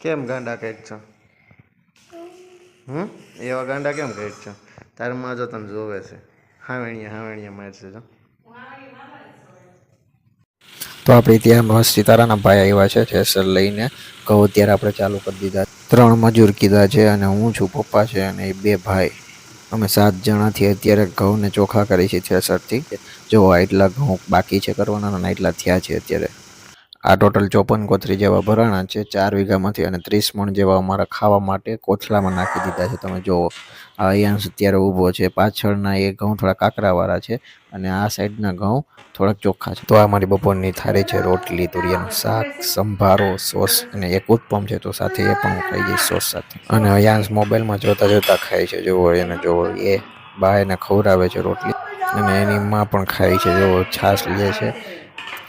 કેમ ગાંડા કાઢ છો? હમ? એવા ગાંડા કેમ કાઢ છો? તારમાં જો તને જોવે છે. હાવેણીયા હાવેણીયા મારશે જો. તો આપણે ત્યાં સીતારાના ભાઈ આવ્યા છે, જેસર લઈને. ઘઉં અત્યારે આપણે ચાલુ કરી દીધા. ત્રણ મજૂર કીધા છે અને હું છું પપ્પા છે અને એ બે ભાઈ. અમે સાત જણાથી અત્યારે ઘઉંને ચોખા કરી છે થ્રેસરથી જો એટલા ઘઉં બાકી છે કરવાના અને એટલા થયા છે અત્યારે. આ ટોટલ ચોપન કોથરી જેવા ભરાણા છે, ચાર વીઘામાંથી અને ત્રીસ મણ જેવા અમારા ખાવા માટે કોથળામાં નાખી દીધા છે. તમે જુઓ, આ અયાંશ અત્યારે ઊભો છે. પાછળના એ ઘઉં થોડા કાકરાવાળા છે અને આ સાઈડના ઘઉં થોડાક ચોખ્ખા છે. તો આ મારી બપોરની થાળી છે, રોટલી, તુરિયાનું શાક, સંભારો, સોસ અને એક ઉત્પમ છે. તો સાથે એ પણ ખાઈ જઈશ સોસ સાથે. અને અયાંશ મોબાઈલમાં જોતા જોતા ખાય છે. જોવો એને જોવો એ બા એને ખવડાવે છે રોટલી અને એની માં પણ ખાય છે. જોવો છાશ લે છે.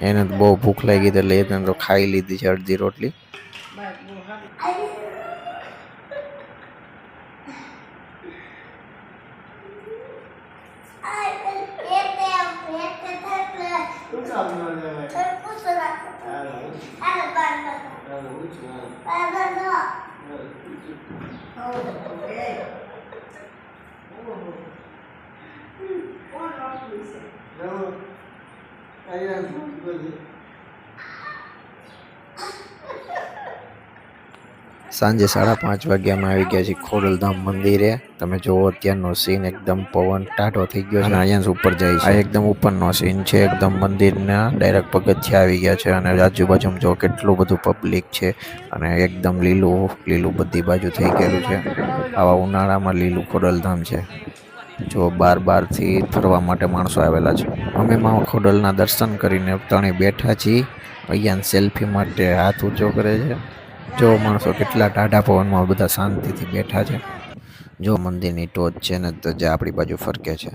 એને તો બહુ ભૂખ લાગી એટલે એને તો ખાઈ લીધી છે અડધી રોટલી. સાંજે સાડા પાંચ વાગ્યામાં આવી ગયા છીએ ખોડલધામ મંદિરે. તમે જોવો અત્યારનો સીન એકદમ પવન ટાઢો થઈ ગયો છે. અહીંયા ઉપર જાય છે. આ એકદમ ઉપરનો સીન છે. એકદમ મંદિરના ડાયરેક્ટ પગથિયા આવી ગયા છે અને આજુબાજુમાં જો કેટલું બધું પબ્લિક છે અને એકદમ લીલું લીલું બધી બાજુ થઈ ગયેલું છે. આવા ઉનાળામાં લીલું ખોડલધામ છે. જો બાર બારથી ફરવા માટે માણસો આવેલા છે. અમે મા ખોડલના દર્શન કરીને ત્રણેય બેઠા છીએ અહીંયા સેલ્ફી માટે હાથ ઊંચો કરે છે. જો માણસો કેટલા ટાઢા પવનમાં બધા શાંતિથી બેઠા છે. જો મંદિરની ટોચ છે ને તો જે આપણી બાજુ ફરકે છે.